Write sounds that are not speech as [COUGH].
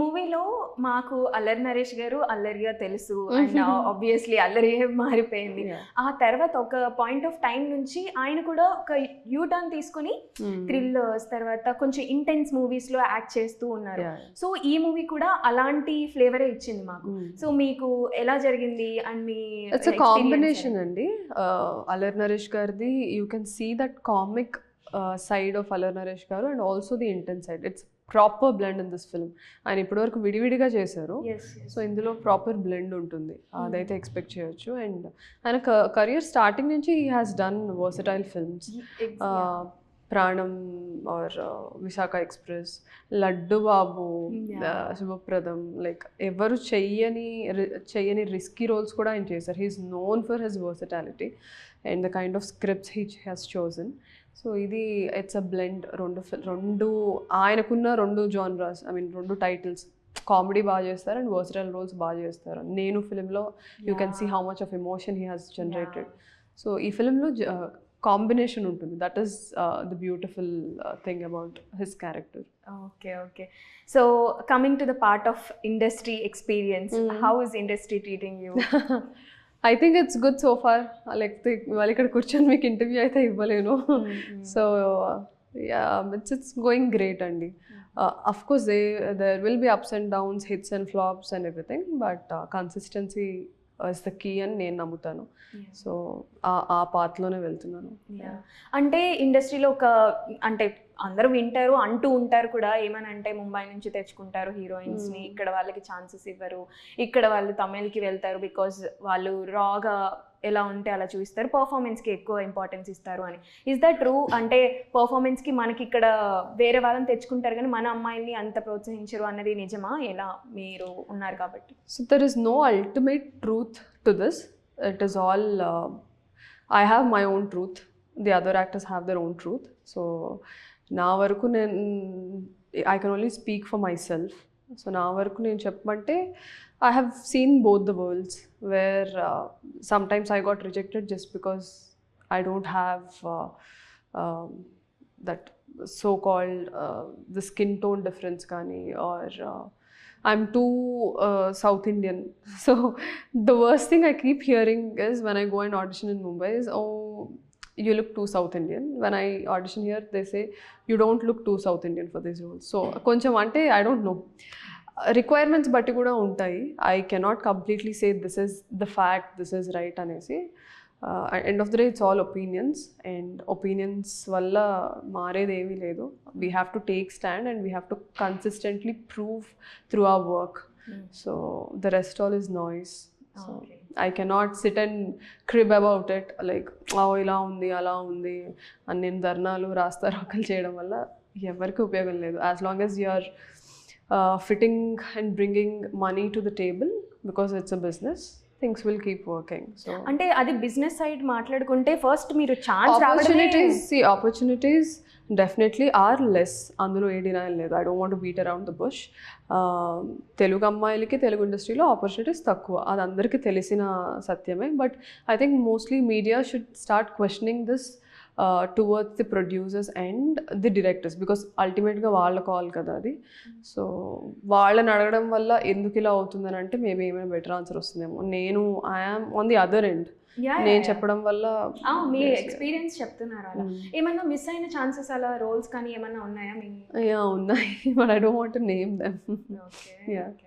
మూవీలో మాకు అల్లరి నరేష్ గారు అల్లరిగా తెలుసు అండ్ [LAUGHS] ఆబ్వియస్లీ అల్లరి మారిపోయింది. ఆ తర్వాత ఒక పాయింట్ ఆఫ్ టైం నుంచి ఆయన కూడా ఒక యూ టర్న్ తీసుకుని థ్రిల్లర్స్ తర్వాత కొంచెం ఇంటెన్స్ మూవీస్లో యాక్ట్ చేస్తూ ఉన్నారు. సో ఈ మూవీ కూడా అలాంటి ఫ్లేవరే ఇచ్చింది మాకు. సో మీకు ఎలా జరిగింది అండ్ మీ కాంబినేషన్? అండి. అలర్ నరేష్ గారిది you can see that comic side of Allari Naresh garu and also the intense side it's proper blend in this film ఆయన ఇప్పటివరకు విడివిడిగా చేశారు. సో ఇందులో ప్రాపర్ బ్లెండ్ ఉంటుంది. అదైతే ఎక్స్పెక్ట్ చేయొచ్చు. అండ్ ఆయన కెరియర్ స్టార్టింగ్ నుంచి he has done versatile films. Pranam or Visakha Express Laddu Babu uh, Subhapradam. Like ఎవరు చెయ్యని చెయ్యని రిస్కీ రోల్స్ కూడా ఆయన చేశారు. He is known for his versatility and the kind of scripts he has chosen so ఇది it's a blend రెండు రెండు ఆయనకున్న రెండు జానరాస్ ఐ మీన్ రెండు టైటిల్స్ కామెడీ బాగా చేస్తారు అండ్ వర్సటైల్ రోల్స్ బాగా చేస్తారు. నేను ఫిలింలో you can see how much of emotion he has generated so ఈ ఫిలింలో కాంబినేషన్ ఉంటుంది. That is the beautiful thing about his character okay okay so coming to the part of industry experience Mm. How is industry treating you I think it's good so far లేకపోతే వాళ్ళు ఇక్కడ కూర్చొని మీకు interview అయితే ఇవ్వలేను. So it's it's going great అండి. Of course they there will be ups and downs hits and flops and everything but consistency is the key అని నేను నమ్ముతాను. సో ఆ పాత్లోనే వెళ్తున్నాను. అంటే ఇండస్ట్రీలో ఒక అంటే అందరూ వింటారు అంటూ ఉంటారు కూడా. ఏమని అంటే ముంబై నుంచి తెచ్చుకుంటారు హీరోయిన్స్ని Hmm. ఇక్కడ వాళ్ళకి ఛాన్సెస్ ఇవ్వరు. ఇక్కడ వాళ్ళు తమిళ్కి వెళ్తారు బికాజ్ వాళ్ళు రాగా ఎలా ఉంటే అలా చూపిస్తారు. పర్ఫార్మెన్స్కి ఎక్కువ ఇంపార్టెన్స్ ఇస్తారు అని. ఇస్ దట్ ట్రూ అంటే పర్ఫార్మెన్స్కి మనకి ఇక్కడ వేరే వాళ్ళని తెచ్చుకుంటారు కానీ మన అమ్మాయిల్ని అంత ప్రోత్సహించరు అన్నది నిజమా? ఎలా మీరు ఉన్నారు కాబట్టి? So there is no ultimate truth to this it is all I have my own truth the other actors have their own truth so నా వరకు నేను I can only speak for myself so నా వరకు నేను చెప్పమంటే I have seen both the worlds where sometimes I got rejected just because I don't have that so called the skin tone difference కానీ or I'm too uh, South Indian. [LAUGHS] So the worst thing I keep hearing is when I go and audition in Mumbai is, oh, you look too South Indian. When I audition here, they say you don't look too South Indian for these roles. So కొంచెం అంటే I don't know. Requirements బట్టి కూడా ఉంటాయి I cannot completely say this is the fact this is right అనేసి end of the day it's all opinions and opinions వల్ల మారేది ఏమీ లేదు we have to take stand and we have to consistently prove through our work so the rest all is noise So. I cannot sit and crib about it like ఇలా ఉంది అలా ఉంది అని నేను ధర్నాలు రాస్తారోకలు చేయడం వల్ల ఎవరికి ఉపయోగం లేదు as long as you are fitting and bringing money to the table because it's a business things will keep working so అంటే అది బిజినెస్ సైడ్ మాట్లాడుకుంటే ఫస్ట్ మీరు chance opportunities opportunities definitely are less అందులో ఏ డినైల్ లేదు. I don't want beat around the bush Telugu అమ్మాయిలకి తెలుగు ఇండస్ట్రీలో opportunities తక్కువ. అది అందరికీ తెలిసిన సత్యమే. But I think mostly media should start questioning this towards the producers and the directors because అల్టిమేట్గా వాళ్ళ కాల్ కదా అది. సో వాళ్ళని అడగడం వల్ల ఎందుకు ఇలా అవుతుందని అంటే మేబీ ఏమైనా బెటర్ ఆన్సర్ వస్తుందేమో. నేను I am on the other end నేను చెప్పడం వల్ల మీ ఎక్స్పీరియన్స్ చెప్తున్నారు అలా. Mm. ఏమన్నా మిస్ అయిన ఛాన్సెస్ అలా రోల్స్ కానీ ఏమన్నా ఉన్నాయా మీ Yeah, ఉన్నాయి but I don't want name them okay Yeah.